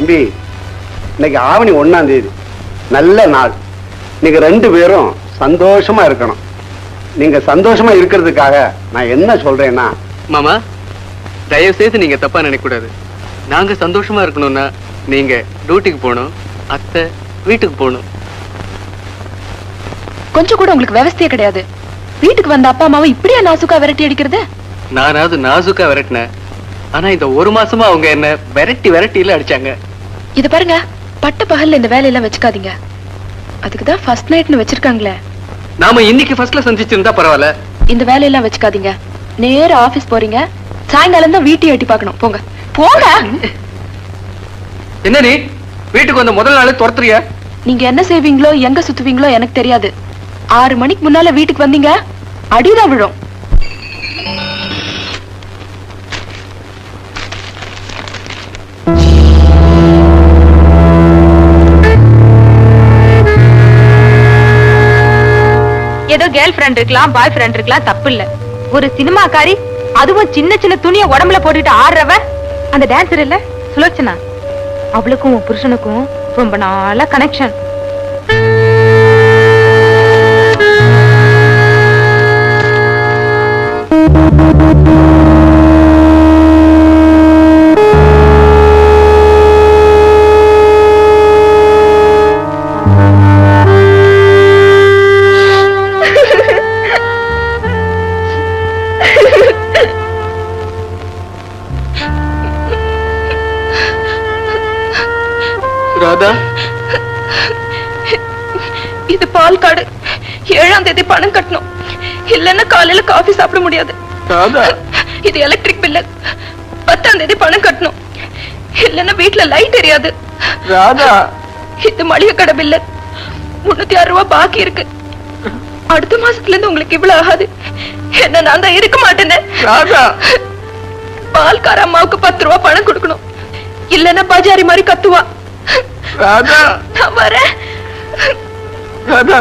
தம்பி இன்னைக்கு ஆவணி ஒண்ணாம் தேதி. நல்ல நாள். நீங்க ரெண்டு பேரும் சந்தோஷமா இருக்கணும். நீங்க சந்தோஷமா இருக்கிறதுக்காக நான் என்ன சொல்றேன்னா மாமா தயவு செய்து நீங்க தப்பா நினைக்க கூடாது நாங்க சந்தோஷமா இருக்கணும்னா நீங்க டியூட்டிக்கு போகணும் அத்தை வீட்டுக்கு போகணும். கொஞ்சம் கூட உங்களுக்கு விவசாயே கிடையாது. வீட்டுக்கு வந்த அப்பா அம்மாவை இப்படியா நாசுக்கா விரட்டி அடிக்கிறது? நானாவது நாசுக்கா விரட்டினேன். ஆனா இந்த ஒரு மாசமா அவங்க என்ன விரட்டி விரட்டியில அடிச்சாங்க. இது பாருங்க பட்ட பகல்ல இந்த வேலையெல்லாம் வச்சுக்காதீங்க. அதுக்கு தான் ஃபர்ஸ்ட் நைட்னு வச்சிருக்காங்களே. நாம இன்னைக்கு ஃபர்ஸ்ட்ல சந்திச்சிருந்தா பரவாயில்ல. இந்த வேலையெல்லாம் வச்சுக்காதீங்க. நேரா ஆபீஸ் போறீங்க. சாயங்காலம் தான் வீட்டையும் எட்டி பார்க்கணும். போங்க. போங்க! என்ன நீ? வீட்டுக்கு வந்த முதல் நாளே துரத்துறிய? நீங்க என்ன செய்வீங்களோ எங்க சுத்துவீங்களோ எனக்கு தெரியாது. ஆறு மணிக்கு முன்னால வீட்டுக்கு வந்தீங்க அடிதான் விழும். ஏதோ கேர்ள் ஃப்ரெண்ட் இருக்கலாம் பாய் ஃப்ரெண்ட் இருக்கலாம் தப்பு இல்ல ஒரு சினிமாக்காரி அதுவும் சின்ன சின்ன துணிய உடம்புல போட்டுட்டு ஆடுறவ அந்த டான்சர் இல்ல சுலோச்சனா? அவளுக்கும் புருஷனுக்கும் ரொம்ப நாளா கனெக்ஷன் பால் ஏழாம் தேதி பணம் கட்டணும். இல்லன்னா காலையில காஃபி சாப்பிட முடியாது. இது எலக்ட்ரிக் பில்லு பத்தாம் தேதி பணம் கட்டணும். இல்லன்னா வீட்ல லைட் எரியாது ராதா. இது மளிகை கடை பில்லு முன்னூத்தி ஆறு ரூபாய் பாக்கி இருக்கு. அடுத்த மாசத்துல இருந்து உங்களுக்கு இவ்வளவு ஆகாது. என்ன நான் தான் இருக்க மாட்டேனே. ராதா. பால்கார அம்மாவுக்கு பத்து ரூபாய் பணம் கொடுக்கணும். இல்லன்னா பஜாரி மாதிரி கத்துவா. நான் வரேன். ராதா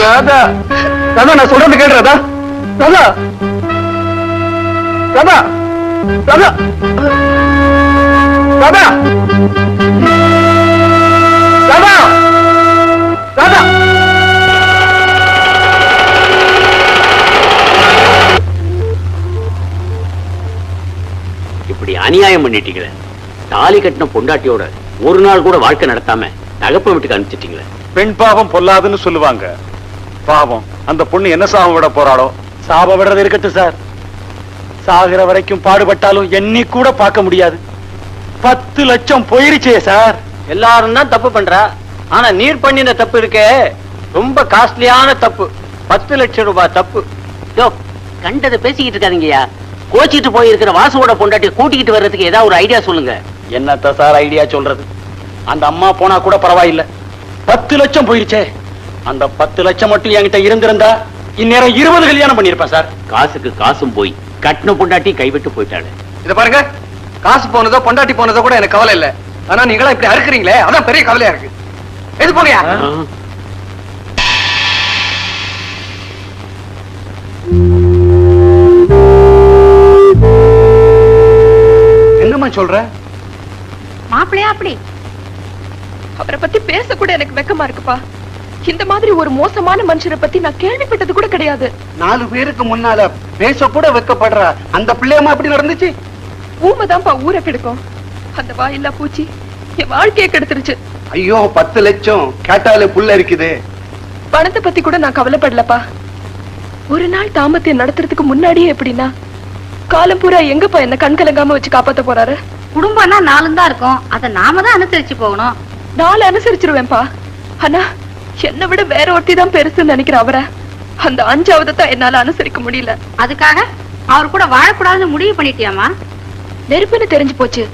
ராதா ராதா நான் சொல்றது கேளு ராதா ராதா ராதா ராதா ராதா ராதா ராதா இப்படி அநியாயம் பண்ணிட்டீங்களே. தாலி கட்டின பொண்டாட்டியோட ஒரு நாள் கூட வாழ்க்கை நடத்தாம தகப்ப வீட்டுக்கு அனுப்பிச்சிட்டீங்களே. பெண் பாவம் பொல்லாதுன்னு சொல்லுவாங்க. பாவம் அந்த பொண்ணு என்ன சாபம் விட போறாளோ? சாபம் விடுறது இருக்கட்டும் சார். சாகிற வரைக்கும் பாடுபட்டாலும் எண்ணி கூட பார்க்க முடியாது. பத்து லட்சம் போயிருச்சே சார். எல்லாரும் தான் தப்பு பண்றா? ஆனா நீர் பண்ணின தப்பு இருக்கே. ரொம்ப காஸ்ட்லியான தப்பு. பத்து லட்சம் ரூபாய் தப்பு. யோ கண்டதை பேசிக்கிட்டு இருக்காதீங்கய்யா. கோச்சிட்டு போயிருக்கிற வாசுவோட பொண்டாட்டி கூட்டிக்கிட்டு வர்றதுக்கு ஏதாவது ஒரு ஐடியா சொல்லுங்க. என்னத்த சார் ஐடியா சொல்றது? அந்த அம்மா போனா கூட பரவாயில்ல. பத்து லட்சம் போயிருச்சே அந்த பத்து லட்சம் மட்டும் என்கிட்ட இருந்திருந்தா இந்நேரம் இருபது கல்யாணம் பண்ணிருப்பேன் சார். காசுக்கு காசும் போய். கட்டின பொண்டாட்டி கைவிட்டு போயிட்டாளே. இத பாருங்க. காசு போனதோ பொண்டாட்டி போனதோ கூட எனக்கு கவலை இல்ல. ஆனா நீங்களா இப்படி அறுக்குறீங்களே அதான் பெரிய கவலையா இருக்கு. எது ஆ. என்னம்மா சொல்ற? மாப்பிள்ளையா அப்படி? அவரை பத்தி பேச கூட எனக்கு வெக்கமா இருக்குப்பா. இந்த மாதிரி ஒரு மோசமான மனுஷரை பத்தி நான் கேள்விப்பட்டது கூட கிடையாது. நாலு பேருக்கு முன்னால பேச கூட வெக்கப்படுற அந்த பிள்ளையம்மா எப்படி நடந்துச்சு? ஊமைதான்ப்பா ஊரை கெடுக்கும். அந்த வாயில்லா பூச்சி என் வாழ்க்கையை கெடுத்துருச்சு. ஐயோ பத்து லட்சம் கேட்டாலே புல்ல இருக்குது பணத்தை பத்தி கூட நான் கவலைப்படலப்பா. ஒரு நாள் தாமத்தியம் நடத்துறதுக்கு முன்னாடியே எப்படின்னா காலம் பூரா எங்கப்பா என்ன கண் கலங்காம வச்சு காப்பாத்த போறாரு? குடும்பம்னா நாலும் தான் இருக்கும். அதை நாம தான் அனுசரிச்சு போகணும். நாலு அனுசரிச்சிருவேன்ப்பா ஆனா என்னை விட வேற ஒருத்தி தான் பெருசுன்னு நினைக்கிற அவரை. அந்த அஞ்சாவது தான் என்னால அனுசரிக்க முடியல. அதுக்காக அவர் கூட வாழக்கூடாதுன்னு முடிவு பண்ணிட்டியாமா நெருப்புன்னு தெரிஞ்சு போச்சு.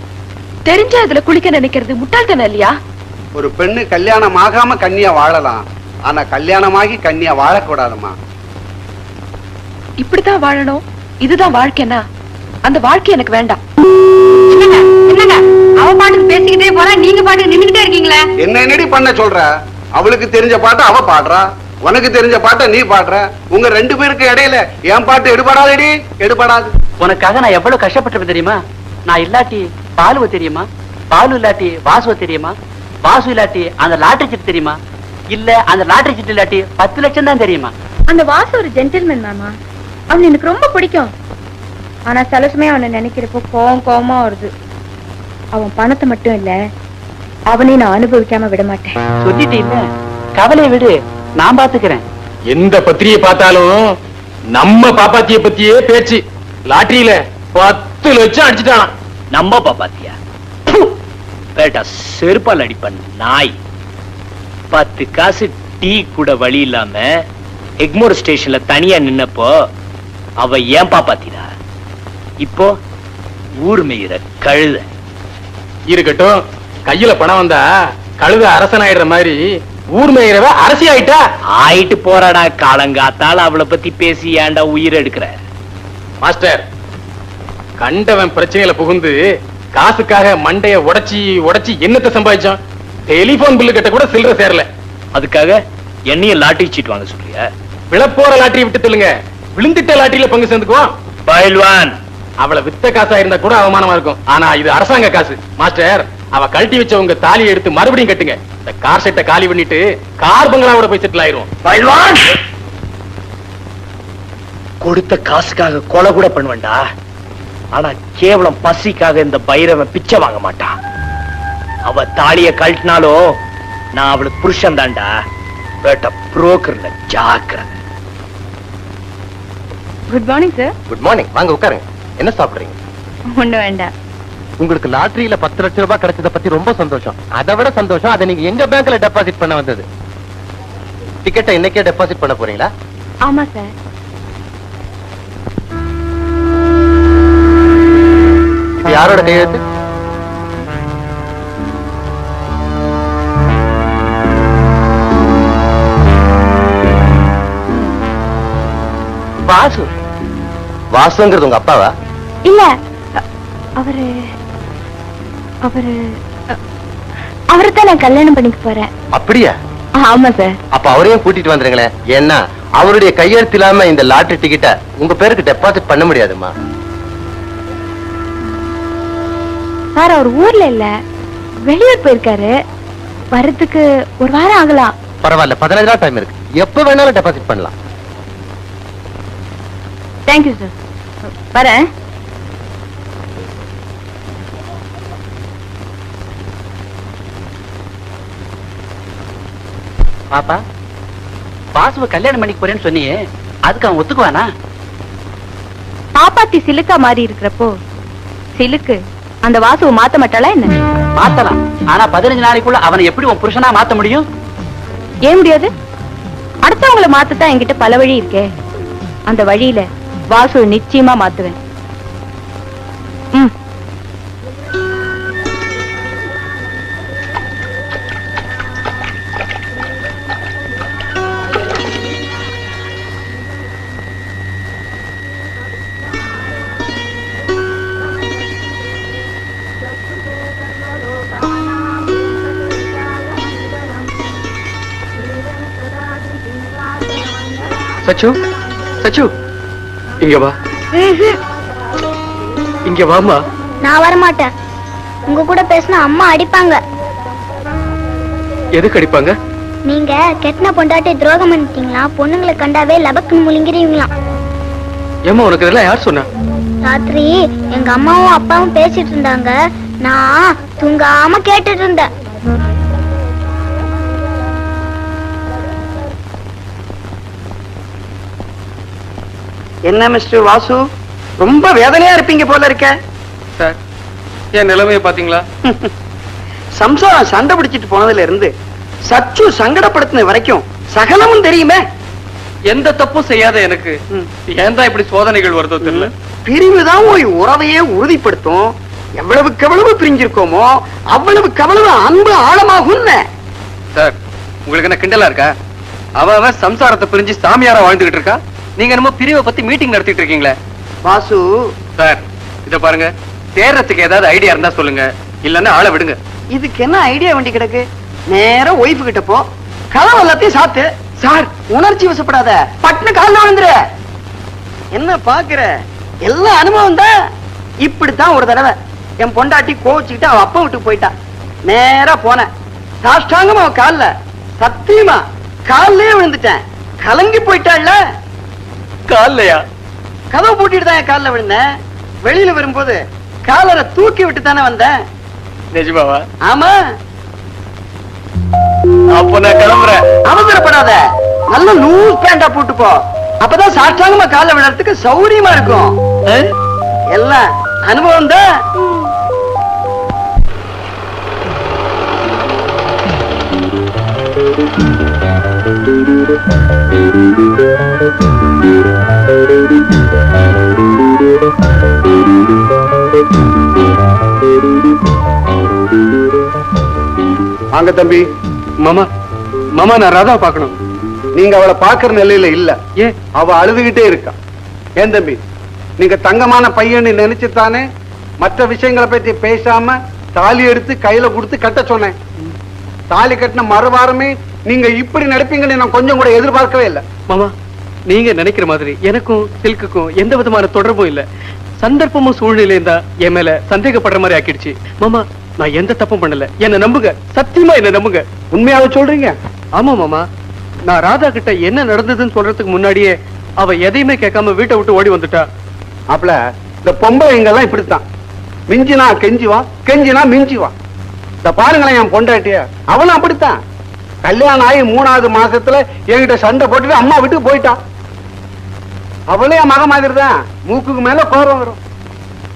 தெரிஞ்சா அதுல குளிக்க நினைக்கிறது முட்டாள்தானே இல்லையா? ஒரு பெண்ணு கல்யாணம் ஆகாம கன்னியா வாழலாம். ஆனா கல்யாணமாகி கன்னியா வாழக்கூடாதும்மா. இப்படித்தான் வாழணும். இதுதான் வாழ்க்கைனா. அந்த வாழ்க்கை எனக்கு வேண்டாம். என்னங்க என்னங்க? அவ பாட்டுக்கு பேசிக்கிட்டே போறா நீங்க பாட்டுக்கு என்ன என்னடி பண்ண சொல்ற? அவளுக்கு தெரிஞ்ச பாட்டை அவ பாடுறா. உனக்கு தெரிஞ்ச பாட்டை நீ பாடுற. உங்க ரெண்டு பேருக்கு இடையில என் பாட்டு எடுபடாதடி எடுபடாது. உனக்காக நான் எவ்வளவு கஷ்டப்பட்டிருப்பேன் தெரியுமா? நான் இல்லாட்டி பாலுவ தெரியுமா? பாலு இல்லாட்டி வாசுவ தெரியுமா? வாசு இல்லாட்டி அந்த லாட்டரி சீட்டு தெரியுமா? இல்ல அந்த லாட்டரி சீட்டு இல்லாட்டி பத்து லட்சம் தான் தெரியுமா? அந்த வாசு ஒரு ஜென்டில்மேன் மாமா. அவன் எனக்கு ரொம்ப பிடிக்கும். ஆனா சில சமயம் அவனை நினைக்கிறப்போ கோவம் கோவமா வருது. அவன் பணத்தை மட்டும் இல்ல அவனையும் நான் அனுபவிக்காம விட மாட்டேன் சொல்லிட்டு இல்ல கவலையை விடு நான் பாத்துக்கிறேன். எந்த பத்திரிகை பார்த்தாலும் நம்ம பாப்பாத்திய பத்தியே பேச்சு. லாட்டரியில பத்து லட்சம் அடிச்சுட்டான். நம்ம பாத்தியா பேட்டா செருப்பால் அடிப்பன் நாய். பத்து காசு டீ கூட வழி இல்லாம எக்மோர் ஸ்டேஷன்ல தனியா நின்னப்போ அவ ஏன் பாப்பாத்திடா? இப்போ ஊர் மேயிற கழுத. இருக்கட்டும் கையில பணம் வந்தா கழுத அரசன் ஆயிடுற மாதிரி ஊர் மேயிறவ அரசி ஆயிட்டா? ஆயிட்டு போறாடா காலங்காத்தால அவளை பத்தி பேசி ஏன்டா உயிர் எடுக்கிற? மாஸ்டர் கண்டவன் பிரச்சனையில புகுந்து காசுக்காக மண்டைய உடைச்சி உடைச்சி என்னத்தை சம்பாதிச்சான்? டெலிபோன் பில்லு கட்ட கூட சில்லற சேரல. அதுக்காக என்னையும் லாட்டரி சீட் வாங்க சொல்றியா? விழப்போற லாட்டரி விட்டு சொல்லுங்க விழுந்துட்ட லாட்டரியில பங்கு சேர்ந்துக்குவோம் பயில்வான். அவள வித்த காசா இருந்தா கூட அவமானமா இருக்கும். ஆனா இது அரசாங்க காசு. மாஸ்டர் அவ கழட்டி வச்ச உங்க தாலியை எடுத்து மறுபடியும் கட்டுங்க. இந்த கார் செட்டை காலி பண்ணிட்டு கார் பங்களாவோட போய் செட்டில் ஆயிரும். கொடுத்த காசுக்காக கொலை கூட பண்ணுவேன்டா ஆனா கேவலம் பசிக்காக இந்த பைரவன் பிச்சை வாங்க மாட்டான் அவ தாலிய கழட்டினாலோ நான் அவளுக்கு புருஷன் தான்டா. பேட்ட புரோக்கர்ல ஜாக்கிரதை good morning sir good morning வாங்க உட்காருங்க. என்ன சாப்பிடுறீங்க? ஒண்ணு வேண்டாம். உங்களுக்கு லாட்டரியில பத்து லட்சம் ரூபாய் கிடைச்சத பத்தி ரொம்ப சந்தோஷம். அதை விட சந்தோஷம் அதை நீங்க எங்க பேங்க்ல டெபாசிட் பண்ண வந்தது? டிக்கெட்டை இன்னைக்கே டெபாசிட் பண்ண போறீங்களா? ஆமா சார் யாரோட கையெழுத்து? வாசு. வாசுங்கிறது உங்க அப்பாவா? இல்ல அவரு அவரு அவரை தான் நான் கல்யாணம் பண்ணிக்க போறேன். அப்படியா? ஆமா சார் அப்ப அவரையும் கூட்டிட்டு வந்துருங்களேன். ஏன்னா அவருடைய கையெழுத்து இல்லாம இந்த லாட்டரி டிக்கெட்டை உங்க பேருக்கு டெபாசிட் பண்ண முடியாதுமா சார் அவர் ஊர்ல இல்ல. வெளியூர் போயிருக்காரு. வர்றதுக்கு ஒரு வாரம் ஆகலாம். பரவாயில்ல பதினஞ்சு நாள் டைம் இருக்கு. எப்ப வேணாலும் டெபாசிட் பண்ணலாம். தேங்க்யூ சார் வரேன். பாப்பா வாசுவ கல்யாணம் பண்ணிக்க போறேன்னு சொன்னியே அதுக்கு அவன் ஒத்துக்குவானா? பாப்பாத்தி சிலுக்கா மாறி இருக்கிறப்போ சிலுக்கு அந்த வாசுவை மாத்த மாட்டாளா என்ன? மாத்தலாம். ஆனா பதினஞ்சு நாளைக்குள்ள அவனை எப்படி உன் புருஷனா மாத்த முடியும்? ஏன் முடியாது? அடுத்தவங்கள மாத்தத்தான் என்கிட்ட பல வழி இருக்கே. அந்த வழியில வாசுவை நிச்சயமா மாத்துவேன். சச்சு சச்சு இங்க வா. இங்க வாமா நான் வரமாட்டேன். உங்க கூட பேசினா அம்மா அடிப்பாங்க. எதுக்கு அடிப்பாங்க? நீங்க கெட்டின பொண்டாட்டி துரோகம் பண்ணிட்டீங்களா? பொண்ணுங்களை கண்டாவே லபக்குன்னு முழுங்கிறீங்களாம். ஏமா உனக்கு இதெல்லாம் யார் சொன்னா? ராத்திரி எங்க அம்மாவும் அப்பாவும் பேசிட்டு இருந்தாங்க. நான் தூங்காம கேட்டுட்டு இருந்தேன். என்ன மிஸ்டர் வாசு? ரொம்ப வேதனையா இருப்பீங்க போல இருக்க. சார் என் நிலைமைய பாத்தீங்களா? சம்சாரம் சண்டை பிடிச்சிட்டு போனதுல இருந்து சச்சு சங்கடப்படுத்தின வரைக்கும் சகலமும் தெரியுமே. எந்த தப்பும் செய்யாத எனக்கு. ஏன் தான் இப்படி சோதனைகள் வருதோ தெரியல. பிரிவுதான் ஒரு உறவையே உறுதிப்படுத்தும். எவ்வளவுக்கு எவ்வளவு பிரிஞ்சிருக்கோமோ அவ்வளவுக்கு அவ்வளவு அன்பு ஆழமாகும் சார் உங்களுக்கு என்ன கிண்டலா இருக்கா? அவ அவன் சம்சாரத்தை பிரிஞ்சு சாமியாரா வாழ்ந்துகிட்டு இருக்கா? நீங்க என்னமோ பிரிவை பத்தி மீட்டிங் நடத்திட்டு இருக்கீங்களே. வாசு. சார் இத பாருங்க. தேர்றதுக்கு ஏதாவது ஐடியா இருந்தா சொல்லுங்க. இல்லன்னா ஆளை விடுங்க. இதுக்கு என்ன ஐடியா வேண்டி கிடக்கு? நேரா ஒய்ஃபு கிட்ட போ. கதவு எல்லாத்தையும் சாத்து. சார். உணர்ச்சி வசப்படாத. பட்டுனு கால்ல விழுந்துரு. என்ன பாக்குற எல்லா அனுபவம் தான். இப்படித்தான் ஒரு தடவை. என் பொண்டாட்டி கோவிச்சுக்கிட்டு அவ அப்பா விட்டு போயிட்டா. நேரா போனேன். சாஷ்டாங்கமா அவ கால்ல. சத்தியமா. கால்லயே விழுந்துட்டேன். கலங்கி போயிட்டாள்ல. காலையா கதவு பூட்டிட்டு தான் என் கால்ல விழுந்தேன். வெளியில வரும்போது காலரை தூக்கி விட்டு தானே வந்தேன். நிஜமாவா? ஆமா. அப்போ நான் கிளம்புறேன். அவசரப்படாத. நல்ல லூஸ் பேண்டா போட்டு போ அப்பதான் சாஷ்டாங்கமா கால்ல விழறதுக்கு சௌரியமா இருக்கும். எல்லாம் அனுபவம் தான் வாங்க தம்பி. மாமா மாமா நான் ராதா பார்க்கணும். நீங்க அவளை பாக்குற நிலையில இல்ல. ஏன் அவ அழுதுகிட்டே இருக்கா. ஏன் தம்பி? நீங்க தங்கமான பையன்னு நினைச்சுத்தானே மற்ற விஷயங்களை பத்தி பேசாம தாலி எடுத்து கையில கொடுத்து கட்ட சொன்னேன். தாலி கட்டின மறுவாரமே நீங்க இப்படி நடப்பீங்கன்னு நான் கொஞ்சம் கூட எதிர்பார்க்கவே இல்லை. மாமா நீங்க நினைக்கிற மாதிரி எனக்கும் சில்க்குக்கும் எந்த விதமான தொடர்பும் இல்ல. சந்தர்ப்பமும் சூழ்நிலையும் தான் என் மேல சந்தேகப்படுற மாதிரி ஆக்கிடுச்சு. மாமா நான் எந்த தப்பும் பண்ணல. என்ன நம்புங்க. சத்தியமா என்ன நம்புங்க. உண்மையாக சொல்றீங்க? ஆமா மாமா. நான் ராதா கிட்ட என்ன நடந்ததுன்னு சொல்றதுக்கு முன்னாடியே அவ எதையுமே கேட்காம வீட்டை விட்டு ஓடி வந்துட்டா. அப்பல இந்த பொம்பளைங்க எங்கெல்லாம் இப்படித்தான். மிஞ்சினா கெஞ்சிவா கெஞ்சினா மிஞ்சிவா இந்த பாருங்களேன் என் பொண்டாட்டிய. அவனும் அப்படித்தான். கல்யாணம் ஆகி மூணாவது மாசத்துல என்கிட்ட சண்டை போட்டுட்டு அம்மா விட்டு போயிட்டான் அவளே என் மக மாதிரி தான் மூக்குக்கு மேல கோரம் வரும்.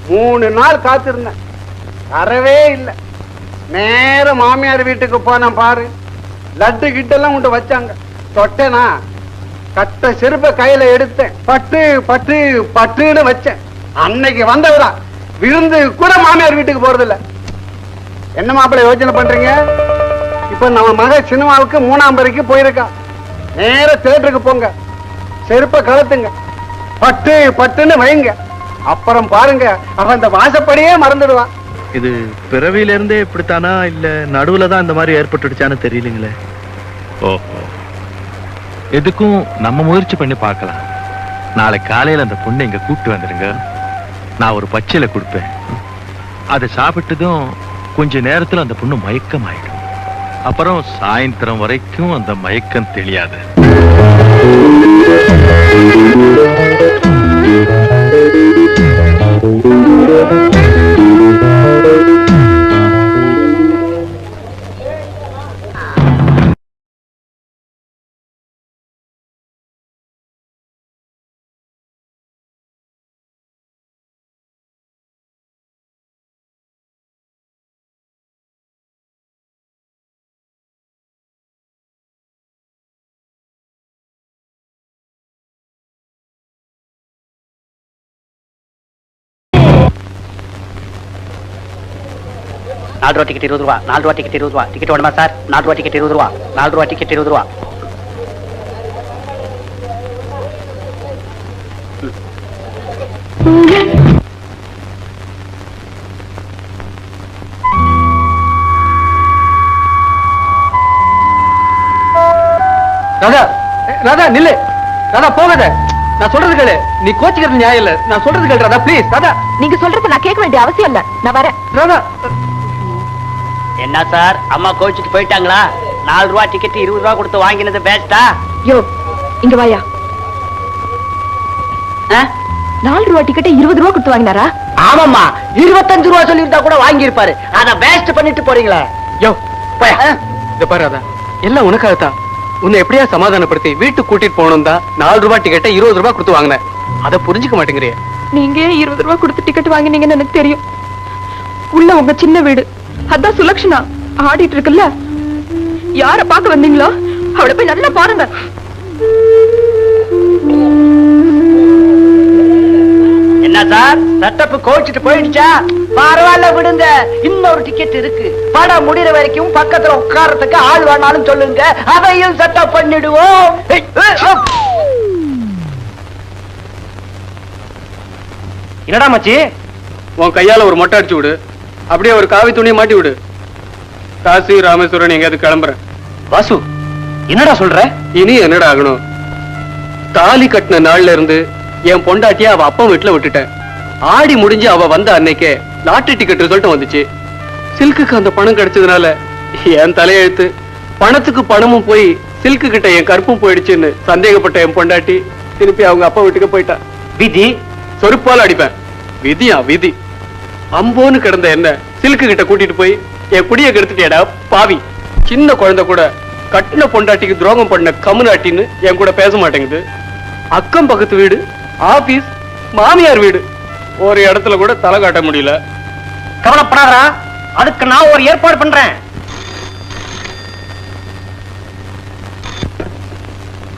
மூணு நாள் காத்திருந்தேன். வரவே இல்லை. நேர மாமியார் வீட்டுக்கு போனேன் பாரு. லட்டு கிட்டெல்லாம் உண்டு வச்சாங்க. தொட்டேனா கட்ட செருப்பை கையில எடுத்தேன். பட்டு பட்டு பட்டுன்னு வச்சேன். அன்னைக்கு வந்தவரா. விருந்து கூட மாமியார் வீட்டுக்கு போறதில்ல. என்ன மாப்பிள்ளை யோசனை பண்றீங்க? இப்ப நம்ம மக சினிமாவுக்கு மூணாம் வரைக்கு போயிருக்கா. நேர தேட்டருக்கு போங்க. செருப்பை கலத்துங்க. பட்டு பட்டுன்னு வைங்க. அப்புறம் பாருங்க அவன் இந்த வாசப்படியே மறந்துடுவான். இது பிறவியில இருந்தே இப்படித்தானா? இல்ல நடுவுல தான் இந்த மாதிரி ஏற்பட்டுடுச்சான்னு தெரியலங்களே? ஓஹோ எதுக்கும் நம்ம முயற்சி பண்ணி பார்க்கலாம். நாளை காலையில அந்த பொண்ணை இங்க கூப்பிட்டு வந்துருங்க. நான் ஒரு பச்சையில கொடுப்பேன். அதை சாப்பிட்டதும் கொஞ்ச நேரத்துல அந்த பொண்ணு மயக்கம் ஆயிடும் அப்புறம் சாயந்தரம் வரைக்கும் அந்த மயக்கம் தெரியாது நாலு ரூபா டிக்கெட் இருபது ரூபா. நாலு ரூபா டிக்கெட் இருபது ரூபா. டிக்கெட் வேணுமா சார் நாலு ரூபா டிக்கெட் இருபது ரூபா. நாலு ரூபா டிக்கெட் இருபது ரூபா. ராதா ராதா நில்லு. ராதா போகாத. நான் சொல்றது கேளு. நீ கோச்சிக்கிறது நியாயம் இல்ல. நான் சொல்றது கேளு ராதா ப்ளீஸ் ராதா. நீங்க சொல்றது நான் கேட்க வேண்டிய அவசியம் இல்ல. நான் வரேன். ராதா என்ன சார்? அம்மா கோச்சிட்டு போயிட்டாங்களா? நாலு ரூபா டிக்கெட் இருபது ரூபா கொடுத்து வாங்கினது பேஸ்டா யோ இங்க வாயா. நாலு ரூபா டிக்கெட்டை இருபது ரூபா கொடுத்து வாங்கினாரா? ஆமாம்மா. இருபத்தஞ்சு ரூபா சொல்லியிருந்தா கூட வாங்கி இருப்பாரு அத வேஸ்ட் பண்ணிட்டு போறீங்களே. யோ போயா. இத பாரு ராதா. எல்லாம் உனக்காகத்தான். உன்னை எப்படியா சமாதானப்படுத்தி வீட்டுக்கு கூட்டிட்டு போகணும் தான் நாலு ரூபாய் டிக்கெட்டை இருபது ரூபாய் கொடுத்து வாங்கினேன். அதை புரிஞ்சுக்க மாட்டேங்கிறிய. நீங்க இருபது ரூபா கொடுத்து டிக்கெட் வாங்கினீங்கன்னு எனக்கு தெரியும். உள்ள உங்க சின்ன வீடு. அதான் சுலக்ஷனா. ஆடிட்டு இருக்குல்ல யார பார்க்க வந்தீங்களோ அவளை போய் நல்லா பாருங்க. என்ன சார் செட்டப் கோச்சிட்டு போயிடுச்சா? பரவாயில்ல விடுங்க. இன்னொரு டிக்கெட் இருக்கு. படம் முடிகிற வரைக்கும் பக்கத்துல உட்கார்றதுக்கு ஆள் வேணாலும் சொல்லுங்க. அதையும் செட்டப் பண்ணிடுவோம். என்னடா மச்சி? உன் கையால ஒரு மொட்டை அடிச்சு விடு. அப்படியே ஒரு காவி துணியை மாட்டி விடு. காசி ராமேஸ்வரன் எங்கேயாவது கிளம்புறேன். வாசு என்னடா சொல்ற? இனி என்னடா ஆகணும்? தாலி கட்டின நாள்ல இருந்து என் பொண்டாட்டிய அவ அப்பா வீட்டுல விட்டுட்டேன். ஆடி முடிஞ்சு அவ வந்த அன்னைக்கே லாட்டரி டிக்கெட் ரிசல்ட் வந்துச்சு. சில்க்குக்கு அந்த பணம் கிடைச்சதுனால என் தலையெழுத்து. பணத்துக்கு பணமும் போய் சில்க்கு கிட்ட என் கற்பும் போயிடுச்சுன்னு சந்தேகப்பட்ட என் பொண்டாட்டி திருப்பி அவங்க அப்பா வீட்டுக்கு போயிட்டா. விதி? சொருப்பால அடிப்பேன். விதியா விதி. அம்போன்னு கிடந்த என்ன சில்க்கு கிட்ட கூட்டிட்டு போய் என் குடிய கெடுத்துட்டேடா பாவி. சின்ன குழந்தை கூட கட்டின பொண்டாட்டிக்கு துரோகம் பண்ண கம்முனாட்டின்னு என் கூட பேச மாட்டேங்குது. அக்கம் பக்கத்து வீடு ஆபீஸ் மாமியார் வீடு. ஒரு இடத்துல கூட தலை காட்ட முடியல. கவலைப்படாதடா. அதுக்கு நான் ஒரு ஏற்பாடு பண்றேன்.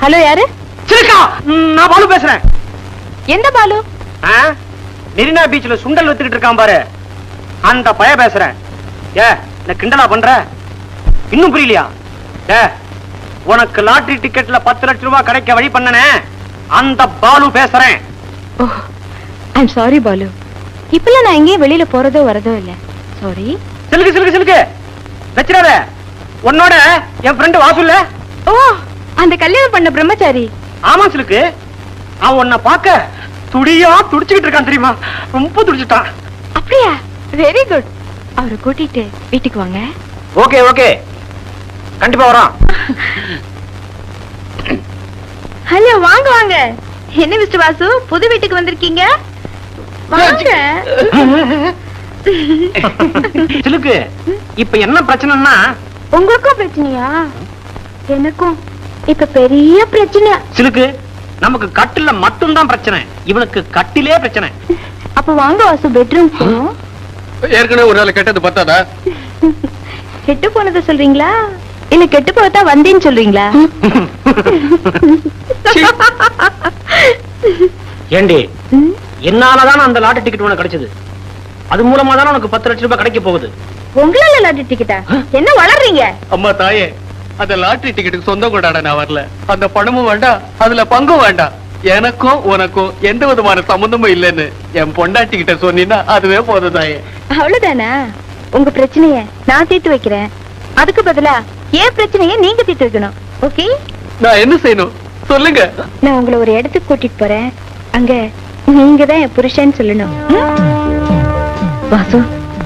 ஹலோ யாரு? சிலுக்கா! ம், நான் பாலு பேசுறேன். எந்த பாலு? ஆ? மெரினா பீச்ல சுண்டல் வித்துக்கிட்டு இருக்கான் பாரு. அந்த பய பேசுறேன். ஏ இந்த கிண்டலா பண்ற? இன்னும் புரியலையா? ஏ உனக்கு லாட்டரி டிக்கெட்ல பத்து லட்சம் ரூபாய் கிடைக்க வழி பண்ணனே. அந்த பாலு பேசுறேன். Oh I'm sorry Balu. இப்பெல்லாம் நான் எங்கேயும் வெளியில போறதோ வரதோ இல்ல. சாரி சிலுக்கு சிலுக்கு சிலுக்கு. வச்சிடாத. உன்னோட என் ஃப்ரெண்டு வாசுல்ல ஓ அந்த கல்யாணம் பண்ண பிரம்மச்சாரி. ஆமா சிலுக்கு. அவன் உன்னை பார்க்க துடியா துடிச்சுக்கிட்டு இருக்கான் தெரியுமா? ரொம்ப துடிச்சுட்டான். அப்படியா? வெரி குட் அவரை கூட்டிட்டு வீட்டுக்கு வாங்க. Okay okay. கண்டிப்பா வரான். ஹலோ வாங்க வாங்க. என்ன மிஸ்டர் வாசு? புது வீட்டுக்கு வந்திருக்கீங்க? வாங்க. சிலுக்கு இப்ப என்ன பிரச்சனைன்னா? உங்களுக்கும் பிரச்சனையா? எனக்கும். இப்ப பெரிய பிரச்சனை. சிலுக்கு நமக்கு கட்டில மட்டும்தான் பிரச்சனை. இவனுக்கு கட்டிலே பிரச்சனை. அப்ப வாங்க வாசு பெட்ரூம் ஏற்கனவே ஒரு நாள் கெட்டது பத்தாதா? கெட்டு போனதை சொல்றீங்களா? இல்ல கெட்டு போதா வந்தேன்னு சொல்றீங்களா? ஏண்டி என்னாலதான் அந்த லாட்டரி டிக்கெட் உனக்கு கிடைச்சது? அது மூலமா தான் உனக்கு பத்து லட்சம் ரூபாய் கிடைக்க போகுது? உங்களால லாட்டரி டிக்கெட்டா என்ன வளர்றீங்க? அம்மா தாயே அந்த லாட்டரி டிக்கெட்டுக்கு சொந்தம் கொண்டாட நான் வரல. அந்த பணமும் வேண்டாம் அதுல பங்கும் வேண்டாம். எனக்கும் உனக்கும் எந்த விதமான சம்பந்தமும் இல்லைன்னு என் பொண்டாட்டி கிட்ட சொன்னீங்கன்னா அதுவே போதும் தாயே அவ்வளவுதானா? உங்க பிரச்சனைய நான் தீர்த்து வைக்கிறேன். அதுக்கு பதிலா ஏன் பிரச்சனைய நீங்க தீர்த்து வைக்கணும். ஓகே நான் என்ன செய்யணும்? சொல்லுங்க. நான் உங்களை ஒரு இடத்துக்கு கூட்டிட்டு போறேன். அங்க நீங்க தான் என் புருஷன் சொல்லணும்? வாசு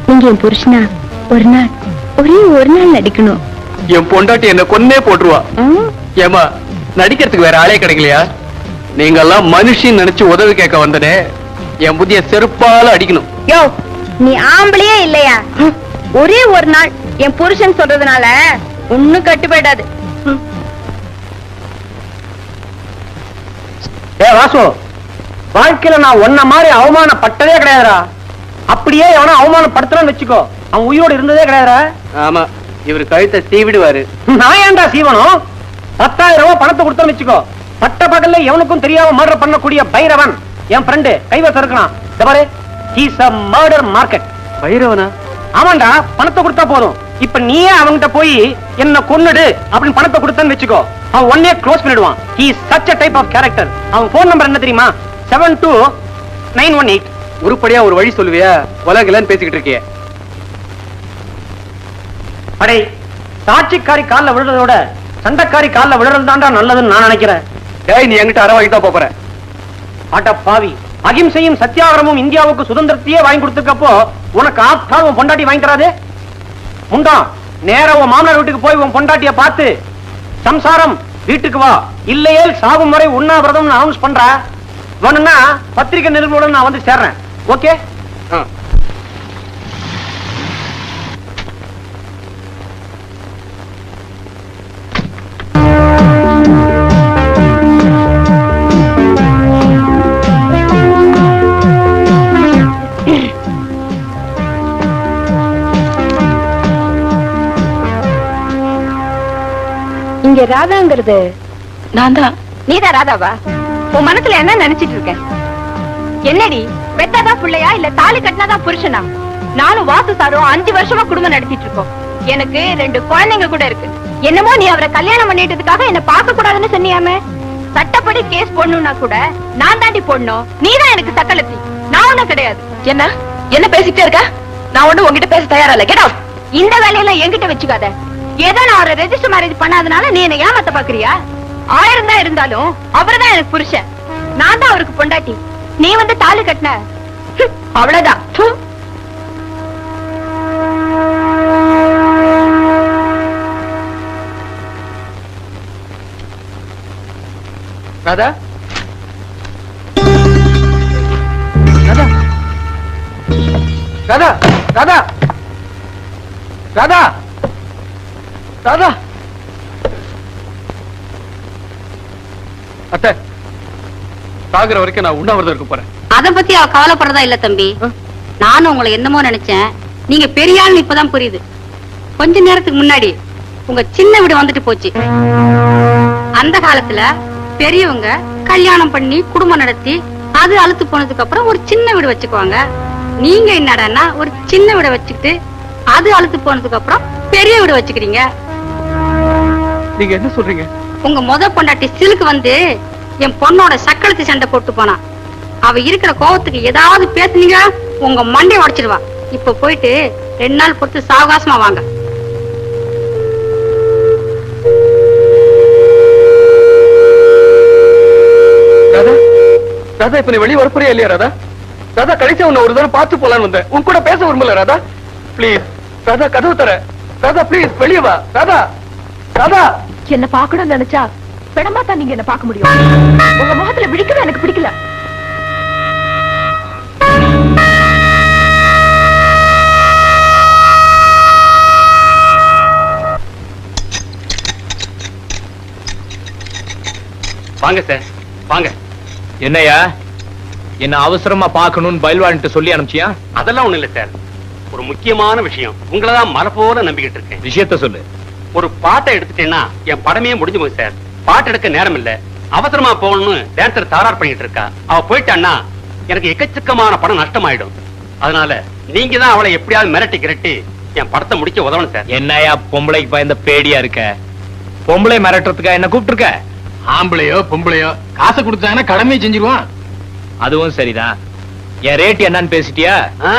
நீங்க என் புருஷனா? ஒரு நாள் ஒரே ஒரு நாள் நடிக்கணும். என் பொண்டாட்டி என்ன கொன்னே போட்டுருவா? ஏமா நடிக்கிறதுக்கு வேற ஆளே கிடைக்கலையா? நீங்க எல்லாம் மனுஷன் நினைச்சு உதவி கேட்க வந்தனே என் புத்திய செருப்பால அடிக்கணும். யோ நீ ஆம்பளையே இல்லையா? ஒரே ஒரு நாள் என் புருஷன் சொல்றதுனால ஒண்ணும் கட்டுப்படாது ஏ வாசு வாழ்க்கையில நான் உன்ன மாதிரி அவமானப்பட்டதே கிடையாதுடா. அப்படியே எவனா அவமானப்படுத்தலன்னு வச்சுக்கோ. அவன் உயிரோடு இருந்ததே கிடையாதுடா. ஆமா. இவர் கழுத்தை சீவிடுவாரு. நான் ஏன்டா சீவனம் பத்தாயிரம் ரூபாய் பணத்தை கொடுத்தோன்னு வச்சுக்கோ. பட்ட பகல்ல எவனுக்கும் தெரியாம மர்டர் பண்ணக்கூடிய பைரவன் என் ஃப்ரெண்டு கைவசம் இருக்கான். இந்த பாரு ஹீஸ் அ மர்டர் மார்க்கெட் பைரவனா? ஆமாண்டா பணத்தை கொடுத்தா போதும். இப்ப நீயே அவன்கிட்ட போய் என்ன கொன்னுடு அப்படின்னு பணத்தை கொடுத்தேன்னு வச்சுக்கோ. அவன் ஒன்னே க்ளோஸ் பண்ணிடுவான். He such a type of character அவன் போன் நம்பர் என்ன தெரியுமா? Seven two nine one eight உருப்படியா ஒரு வழி சொல்லுவியா? உலகலன்னு பேசிக்கிட்டு இருக்கிய. அடே சாட்சிக்காரி கால்ல விழுறதோட சண்டைக்காரி கால்ல விழுறது தான்டா நல்லதுன்னு நான் நினைக்கிறேன். டேய் நீ வாங்கி தான் போற. அட பாவி அகிம்சையும் சத்தியாகிரமும் இந்தியாவுக்கு சுதந்திரத்தையே வாங்கி கொடுத்துருக்கப்போ உனக்கு ஆப்டால் உன் பொண்டாட்டி வாங்கி தராதே? முண்டா நேரா உன் மாமனார் வீட்டுக்கு போய் உன் பொண்டாட்டிய பார்த்து சம்சாரம் வீட்டுக்கு வா. இல்லையே சாகும் வரை உண்ணாவிரதம் அனௌன்ஸ் பண்ற. வேணும்னா பத்திரிகை நிருபருடன் நான் வந்து சேர்றேன். ஓகே? ராதாங்கிறது. நான் தான். நீதான் ராதாவா? உன் மனசுல என்ன நினைச்சிட்டு இருக்க? என்னடி பெத்தாதான் பிள்ளையா? இல்ல தாலி கட்டினாதான் புருஷனா? நானும் வாசு சாரும் அஞ்சு வருஷமா குடும்பம் நடத்திட்டு இருக்கோம். எனக்கு ரெண்டு குழந்தைங்க கூட இருக்கு. என்னமோ நீ அவரை கல்யாணம் பண்ணிட்டதுக்காக என்ன பார்க்க கூடாதுன்னு சொன்னியாமே? சட்டப்படி கேஸ் போடணும்னா கூட நான் தாண்டி போடணும். நீதான் எனக்கு சக்கலத்தி நான் ஒண்ணும் கிடையாது. என்ன? என்ன பேசிட்டே இருக்க? நான் ஒண்ணு உங்ககிட்ட பேச தயாரா இல்ல. கெட் இந்த வேலையெல்லாம் என்கிட்ட வச்சுக்காத. ஏதோ அவரை ரெஜிஸ்டர் மேரேஜ் பண்ணாதனால நீ என்ன ஏமாத்த பாக்குறியா ஆயிரம் தான் இருந்தாலும் அவர்தான் எனக்கு புருஷன். நான் தான் அவருக்கு பொண்டாட்டி. நீ வந்து தாலு கட்டின. அவ்வளவுதான். ராதா. ராதா. ராதா ராதா. ராதா. ராதா அத்தை சாகுற வரைக்கும் நான் உண்ணாவிரதம் இருக்க போறேன். அத பத்தி அவ கவலைப்படுறதா இல்ல தம்பி? நானும் உங்களை என்னமோ நினைச்சேன். நீங்க பெரிய ஆள் இப்பதான் புரியுது. கொஞ்ச நேரத்துக்கு முன்னாடி உங்க சின்ன வீடு வந்துட்டு போச்சு. அந்த காலத்துல பெரியவங்க கல்யாணம் பண்ணி குடும்பம் நடத்தி அது அழுத்து போனதுக்கு அப்புறம் ஒரு சின்ன வீடு வச்சுக்குவாங்க. நீங்க என்னடான்னா ஒரு சின்ன வீடை வச்சுக்கிட்டு அது அழுத்து போனதுக்கு அப்புறம் பெரிய வீடு வச்சுக்கிறீங்க. நீங்க என்ன சொல்றீங்க? உங்க முத பொண்டாட்டி சிலுக்கு வந்து என் பொண்ணோட சக்களத்து சண்டை போட்டு போனா. அவ இருக்கிற கோவத்துக்கு ஏதாவது பேசுனீங்க உங்க மண்டை உடைச்சிடுவா. இப்ப போயிட்டு ரெண்டு நாள் பொறுத்து சாவகாசமா வாங்க. ராதா இப்ப நீ வெளிய வரப்போறியா இல்லையா ராதா? ராதா கடைசியா உன்னை ஒரு தடவை பார்த்து போலான்னு வந்தேன். உன் கூட பேச விரும்பல ராதா. ப்ளீஸ் ராதா கதவு தர. ராதா ப்ளீஸ் வெளிய வா. ராதா ராதா! என்ன பார்க்கணும்னு நினைச்சா பிடமா தான் நீங்க என்ன பார்க்க முடியும். உங்க முகத்துல விழிக்கிறது எனக்கு பிடிக்கல. வாங்க சார் வாங்க. என்னையா என்ன அவசரமா பார்க்கணும்னு பயில்வான்ட்டு சொல்லி அனுப்பிச்சியா? அதெல்லாம் ஒண்ணு இல்ல சார் ஒரு முக்கியமான விஷயம். உங்களை தான் மலை போல நம்பிக்கிட்டு இருக்கேன். விஷயத்த சொல்லு. ஒரு பாட்டை எடுத்துட்டேன்னா என் படமே முடிஞ்சு போகுது சார். பாட்டு எடுக்க நேரம் இல்ல அவசரமா போகணும்னு டான்சர் தாரார் பண்ணிட்டு இருக்கா. அவ போயிட்டான்னா எனக்கு எக்கச்சக்கமான படம் நஷ்டமாயிடும். அதனால நீங்க தான் அவளை எப்படியாவது மிரட்டி கிரட்டி என் படத்தை முடிக்க உதவணும் சார். என்னையா பொம்பளைக்கு பயந்த பேடியா இருக்க? பொம்பளை மிரட்டுறதுக்கா என்ன கூப்பிட்டுருக்க? ஆம்பளையோ பொம்பளையோ காசை கொடுத்தாங்கன்னா கடமையை செஞ்சிருவான். அதுவும் சரிதான். என் ரேட் என்னன்னு பேசிட்டியா? ஆ?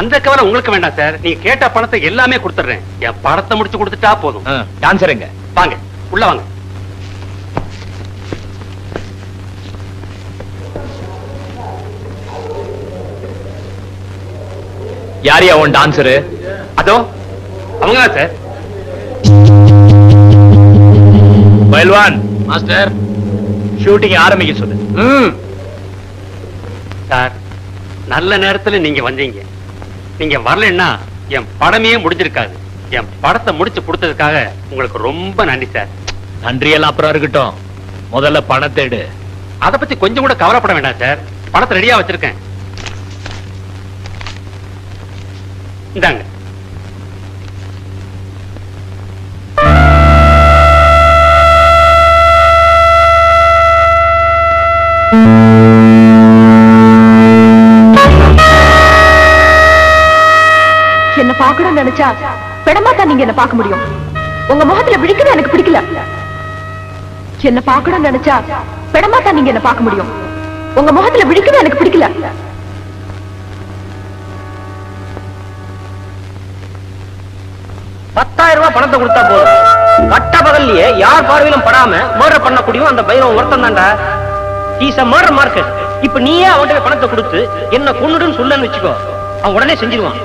அந்த கவலை உங்களுக்கு வேண்டாம் சார். நீங்க கேட்ட பணத்தை எல்லாமே கொடுத்துறேன் என் படத்தை முடிச்சு கொடுத்துட்டா போதும். டான்சர் எங்க வாங்க. உள்ள வாங்க. யாரியா உன் டான்சரு அதோ அவங்க தான் சார். பயில்வான். மாஸ்டர். ஷூட்டிங் ஆரம்பிக்க சொல்லு. ம். சார் நல்ல நேரத்துல நீங்க வந்தீங்க. நீங்க வரலைன்னா என் படமே முடிஞ்சிருக்காது. என் படத்தை முடிச்சு கொடுத்ததுக்காக உங்களுக்கு ரொம்ப நன்றி சார். நன்றியெல்லாம் அப்புறம் இருக்கட்டும். முதல்ல பணத்தை எடு. அதை பத்தி கொஞ்சம் கூட கவலைப்பட வேண்டாம் சார். படத்தை ரெடியா வச்சிருக்கேன். இந்தாங்க. நினைச்சா பிடமா தான் நீங்க என்ன பார்க்க முடியும். உங்க முகத்துல விழிக்கிறது எனக்கு பிடிக்கல? என்ன பார்க்கணும்னு நினைச்சா பிடமா தான் நீங்க என்ன பார்க்க முடியும். உங்க முகத்துல விழிக்கிறது எனக்கு பிடிக்கல? பத்தாயிரம் ரூபாய் பணத்தை கொடுத்தா போதும். பட்ட பகல்லையே யார் பார்வையிலும் படாம மர்டர் பண்ணக்கூடியும் அந்த பைரவன் ஒருத்தன் தாண்டா இஸ் அ மர்டர் மார்க்கெட் இப்ப நீயே அவன்கிட்ட பணத்தை கொடுத்து என்ன கொண்டுடுன்னு சொல்லன்னு வச்சுக்கோ. அவன் உடனே செஞ்சிருவான்.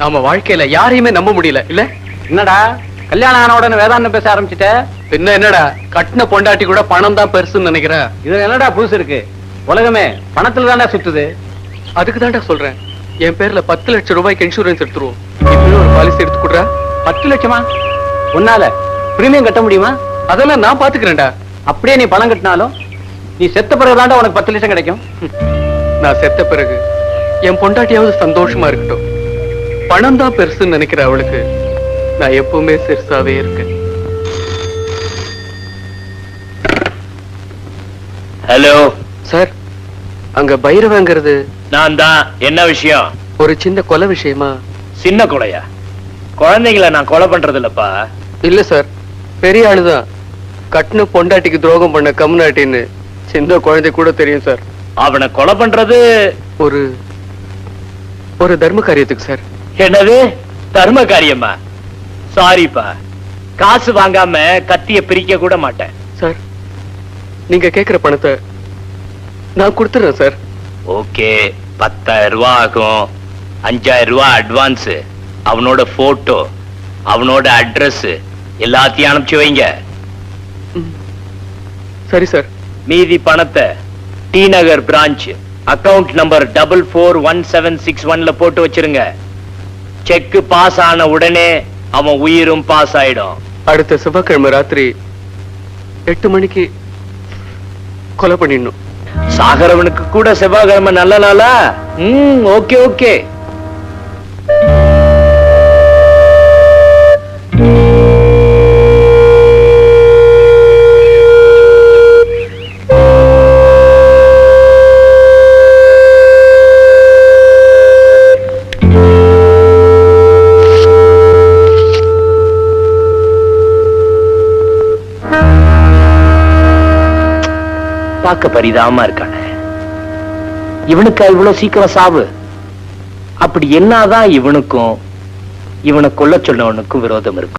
நாம வாழ்க்கையில யாரையுமே நம்ப முடியல. இல்ல? என்னடா? கல்யாணம் ஆன உடனே வேதாந்தம் பேச ஆரம்பிச்சுட்ட? பின்ன என்னடா? கட்டின பொண்டாட்டி கூட பணம் தான் பெருசுன்னு நினைக்கிறேன் இது என்னடா புதுசு இருக்கு? உலகமே பணத்துல தானே சுத்துது. அதுக்கு தான்டா சொல்றேன். என் பேர்ல பத்து லட்சம் ரூபாய்க்கு இன்சூரன்ஸ் எடுத்துருவோம். இப்பவே ஒரு பாலிசி எடுத்து கொடுறா? பத்து லட்சமா? உன்னால பிரீமியம் கட்ட முடியுமா? அதெல்லாம் நான் பாத்துக்கிறேன்டா. அப்படியே நீ பணம் கட்டினாலும் நீ செத்த பிறகுதான்டா உனக்கு பத்து லட்சம் கிடைக்கும். நான் செத்த பிறகு என் பொண்டாட்டியாவது சந்தோஷமா இருக்கட்டும். பணம் தான் பெருசுன்னு நினைக்கிற அவளுக்கு. நான் எப்பவுமே சிறுசாவே இருக்கேன். ஹலோ. சார் அங்க பைரவங்கிறது நான் தான் என்ன விஷயம்? ஒரு சின்ன கொலை விஷயமா? சின்ன கொலையா? குழந்தைங்களை நான் கொலை பண்றது இல்லப்பா இல்ல சார் பெரிய ஆளுதான். கட்டின பொண்டாட்டிக்கு துரோகம் பண்ண கம்நாட்டின்னு சின்ன குழந்தை கூட தெரியும் சார். அவனை கொலை பண்றது ஒரு ஒரு தர்ம காரியத்துக்கு சார். என்னது? தர்ம காரியமா சாரிப்பா காசு வாங்காம கத்திய பிரிக்க கூட மாட்டேன். சார் நீங்க கேக்குற பணத்தை நான் கொடுத்துறேன் சார். ஓகே பத்தாயிரம் ரூபாய் ஆகும். அஞ்சாயிரம் ரூபாய் அட்வான்ஸ் அவனோட போட்டோ அவனோட அட்ரஸ் எல்லாத்தையும் அனுப்பிச்சு வைங்க. சரி சார். மீதி பணத்தை T Nagar branch account number double four one seven six ஒன்ல போட்டு வச்சிருங்க. செக் பாஸ் ஆன உடனே அவன் உயிரும் பாஸ் ஆயிடும் அடுத்த செவ்வாய்க்கிழமை ராத்திரி எட்டு மணிக்கு கொலை பண்ணிடணும். சாகரவனுக்கு கூட செவ்வாய்க்கிழமை நல்ல நாளா? ம் ஓகே ஓகே. பார்க்க பரிதாபமா இருக்கானே. இவனுக்கு இவ்வளவு சீக்கிரம் சாவு? அப்படி என்னதான் இவனுக்கும் இவனை கொல்ல சொன்னவனுக்கும் விரோதம் இருக்கும்